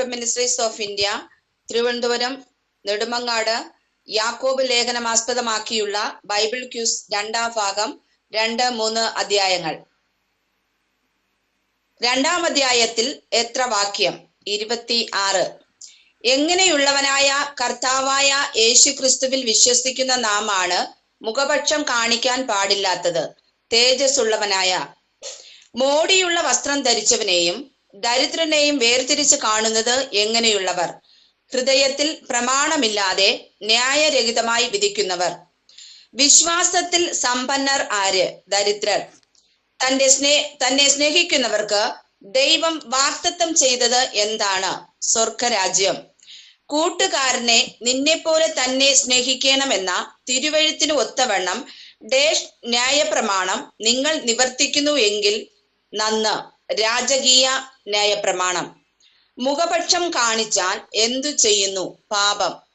Gospel ministries of India Thiruvananthapuram Nedumangad Yakob ലേഖനം ആസ്പദമാക്കിയുള്ള Bible quiz രണ്ടാം ഭാഗം രണ്ട് മൂന്ന് അധ്യായങ്ങൾ. രണ്ടാം അധ്യായത്തിൽ എത്ര വാക്യം? ഇരുപത്തി ആറ് എങ്ങനെയുള്ളവനായ കർത്താവായ യേശു ക്രിസ്തുവിൽ വിശ്വസിക്കുന്ന നാമാണ് മുഖപക്ഷം കാണിക്കാൻ പാടില്ലാത്തത്. തേജസ്സുള്ളവനായ. മോടിയുള്ള വസ്ത്രം ധരിച്ചവനെയും ദരിദ്രനെയും വേർതിരിച്ച് കാണുന്നത് എങ്ങനെയുള്ളവർ? ഹൃദയത്തിൽ പ്രമാണമില്ലാതെ ന്യായരഹിതമായി വിധിക്കുന്നവർ. വിശ്വാസത്തിൽ സമ്പന്നർ ആര്? ദരിദ്രർ. തന്റെ സ്നേ തന്നെ സ്നേഹിക്കുന്നവർക്ക് ദൈവം വാക്തത്വം ചെയ്തത് എന്താണ്? സ്വർഗരാജ്യം. കൂട്ടുകാരനെ നിന്നെപ്പോലെ തന്നെ സ്നേഹിക്കണമെന്ന തിരുവഴുത്തിന് ഒത്തവണ്ണം ഡേഷ് ന്യായപ്രമാണം നിങ്ങൾ നിവർത്തിക്കുന്നു എങ്കിൽ നന്ന് രാജകീയ ന്യായപ്രമാണം. മുഖപക്ഷം കാണിച്ചാൽ എന്തു ചെയ്യുന്നു? പാപം.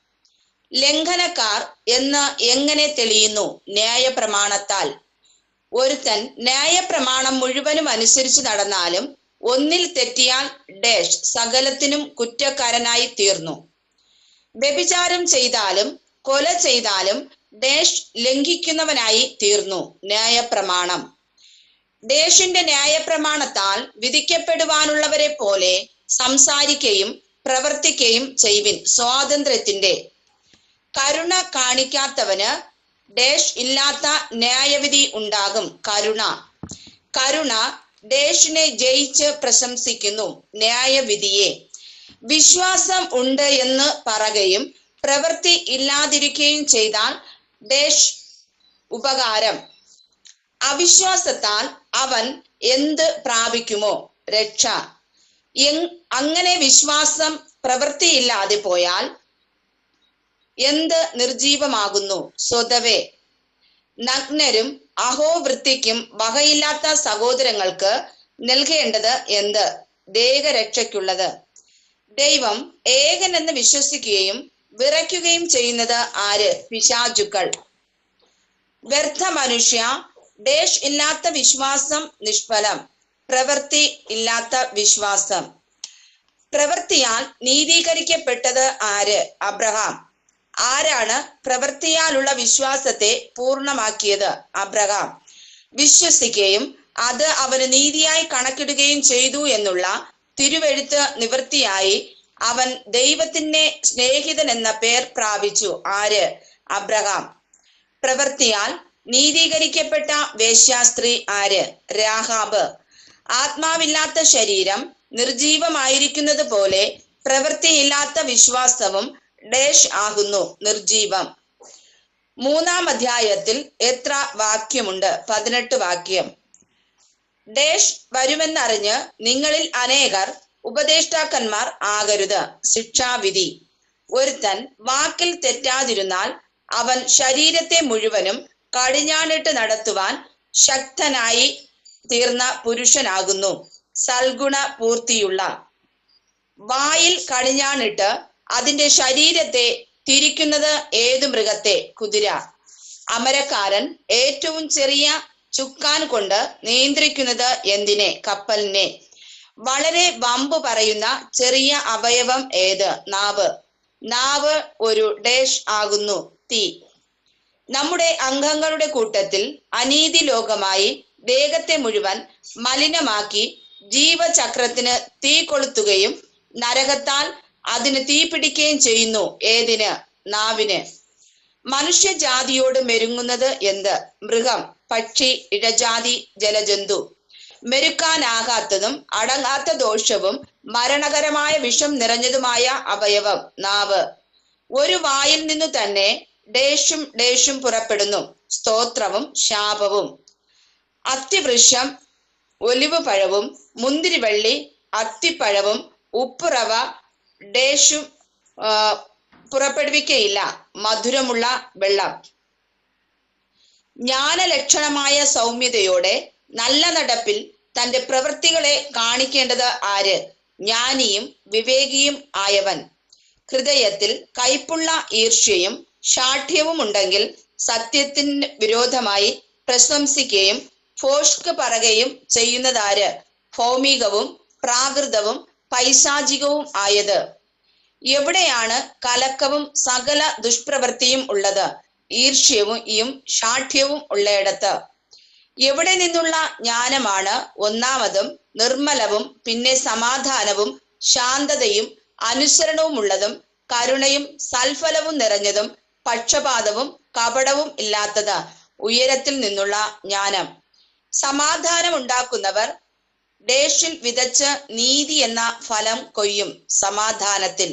ലംഘനക്കാർ എന്ന് എങ്ങനെ തെളിയുന്നു? ന്യായപ്രമാണത്താൽ. ഒരുത്തൻ ന്യായപ്രമാണം മുഴുവനും അനുസരിച്ച് നടന്നാലും ഒന്നിൽ തെറ്റിയാൽ ഡേഷ് സകലത്തിനും കുറ്റക്കാരനായി തീർന്നു. വ്യഭിചാരം ചെയ്താലും കൊല ചെയ്താലും ഡേഷ് ലംഘിക്കുന്നവനായി തീർന്നു. ന്യായപ്രമാണം. ഡേഷിന്റെ ന്യായപ്രമാണത്താൽ വിധിക്കപ്പെടുവാനുള്ളവരെ പോലെ സംസാരിക്കുകയും പ്രവർത്തിക്കുകയും ചെയ്വിൻ സ്വാതന്ത്ര്യത്തിന്റെ. കരുണ കാണിക്കാത്തവന് ഡേഷ് ഇല്ലാത്ത ന്യായവിധി ഉണ്ടാകും. കരുണ. കരുണ ഡേഷിനെ ജയിച്ച് പ്രശംസിക്കുന്നു ന്യായവിധിയെ. വിശ്വാസം ഉണ്ട് എന്ന് പറയുകയും പ്രവൃത്തി ഇല്ലാതിരിക്കുകയും ചെയ്താൽ ഡേഷ് ഉപകാരം. അവിശ്വാസത്താൽ അവൻ എന്ത് പ്രാപിക്കുമോ? രക്ഷ. അങ്ങനെ വിശ്വാസം പ്രവൃത്തിയില്ലാതെ പോയാൽ എന്ത് നിർജീവമാകുന്നു? സ്വതവേ. നഗ്നരും അഹോവൃത്തിക്കും വകയില്ലാത്ത സഹോദരങ്ങൾക്ക് നൽകേണ്ടത് എന്ത്? ദേഹരക്ഷയ്ക്കുള്ളത്. ദൈവം ഏകൻ എന്ന് വിശ്വസിക്കുകയും വിറയ്ക്കുകയും ചെയ്യുന്നത് ആര്? പിശാചുക്കൾ. വ്യർത്ഥ മനുഷ്യ ഡേഷ് ഇല്ലാത്ത വിശ്വാസം നിഷ്ഫലം. പ്രവൃത്തി ഇല്ലാത്ത വിശ്വാസം. പ്രവൃത്തിയാൽ നീതീകരിക്കപ്പെട്ടത് ആര്? അബ്രഹാം. ആരാണ് പ്രവൃത്തിയാലുള്ള വിശ്വാസത്തെ പൂർണമാക്കിയത് അബ്രഹാം. വിശ്വസിക്കുകയും അത് അവന് നീതിയായി കണക്കിടുകയും ചെയ്തു എന്നുള്ള തിരുവെഴുത്ത് നിവൃത്തിയായി അവൻ ദൈവത്തിനെ സ്നേഹിതൻ എന്ന പേർ പ്രാപിച്ചു. ആര്? അബ്രഹാം. പ്രവൃത്തിയാൽ നീതീകരിക്കപ്പെട്ട വേശ്യാസ്ത്രീ ആര്? രാഹാബ്. ആത്മാവില്ലാത്ത ശരീരം നിർജീവമായിരിക്കുന്നത് പോലെ പ്രവൃത്തിയില്ലാത്ത വിശ്വാസവും ഡേഷ് ആകുന്നു നിർജീവം. മൂന്നാം അധ്യായത്തിൽ എത്ര വാക്യമുണ്ട്? പതിനെട്ട് വാക്യം. ഡേഷ് വരുമെന്നറിഞ്ഞ് നിങ്ങളിൽ അനേകർ ഉപദേഷ്ടാക്കന്മാർ ആകരുത്. ശിക്ഷാവിധി. ഒരുത്തൻ വാക്കിൽ തെറ്റാതിരുന്നാൽ അവൻ ശരീരത്തെ മുഴുവനും കടിഞ്ഞാണിട്ട് നടത്തുവാൻ ശക്തനായി തീർന്ന പുരുഷനാകുന്നു. സൽഗുണ പൂർത്തിയുള്ള വായിൽ കടിഞ്ഞാണിട്ട് അതിന്റെ ശരീരത്തെ തിരിക്കുന്നത് ഏതു മൃഗത്തെ? കുതിര. അമരക്കാരൻ ഏറ്റവും ചെറിയ ചുക്കാൻ കൊണ്ട് നിയന്ത്രിക്കുന്നത് എന്തിനെ? കപ്പലിനെ. വളരെ വമ്പ് പറയുന്ന ചെറിയ അവയവം ഏത്? നാവ്. നാവ് ഒരു ഡേഷ് ആകുന്നു. തീ. നമ്മുടെ അംഗങ്ങളുടെ കൂട്ടത്തിൽ അനീതി ലോകമായി ദേഹത്തെ മുഴുവൻ മലിനമാക്കി ജീവചക്രത്തിന് തീ കൊളുത്തുകയും നരകത്താൽ അതിന് തീ പിടിക്കുകയും ചെയ്യുന്നു. ഏതിന്? നാവിന്. മനുഷ്യജാതിയോട് മെരുങ്ങുന്നത് എന്ത്? മൃഗം പക്ഷി ഇഴജാതി ജലജന്തു. മെരുക്കാനാകാത്തതും അടങ്ങാത്ത ദോഷവും മരണകരമായ വിഷം നിറഞ്ഞതുമായ അവയവം നാവ്. ഒരു വായിൽ നിന്നു തന്നെ ഡേഷും ഡേഷും പുറപ്പെടുന്നു. സ്തോത്രവും ശാപവും. അത്തിവൃക്ഷം ഒലിവ് പഴവും മുന്തിരിവള്ളി അത്തിപ്പഴവും ഉപ്പുറവ ഡേഷും പുറപ്പെടുവിക്കയില്ല. മധുരമുള്ള വെള്ളം. ജ്ഞാനലക്ഷണമായ സൗമ്യതയോടെ നല്ല നടപ്പിൽ തന്റെ പ്രവൃത്തികളെ കാണിക്കേണ്ടത് ആര്? ജ്ഞാനിയും വിവേകിയും ആയവൻ. ഹൃദയത്തിൽ കൈപ്പുള്ള ഈർഷ്യയും ഷാഠ്യവും ഉണ്ടെങ്കിൽ സത്യത്തിന് വിരോധമായി പ്രശംസിക്കുകയും ഫോഷ്ക്ക് പറയുകയും ചെയ്യുന്നതാര്? ഭൗമികവും പ്രാകൃതവും പൈശാചികവും ആയത്. എവിടെയാണ് കലക്കവും സകല ദുഷ്പ്രവൃത്തിയും ഉള്ളത്? ഈർഷ്യവും ഇയും ഷാഠ്യവും ഉള്ളയിടത്ത്. എവിടെ നിന്നുള്ള ജ്ഞാനമാണ് ഒന്നാമതും നിർമ്മലവും പിന്നെ സമാധാനവും ശാന്തതയും അനുസരണവും ഉള്ളതും കരുണയും സൽഫലവും നിറഞ്ഞതും പക്ഷപാതവും കപടവും ഇല്ലാത്തത് ഉയരത്തിൽ നിന്നുള്ള ജ്ഞാനം. സമാധാനം ഉണ്ടാക്കുന്നവർ ഡേഷിൽ വിതച്ച് നീതി എന്ന ഫലം കൊയ്യും സമാധാനത്തിൽ.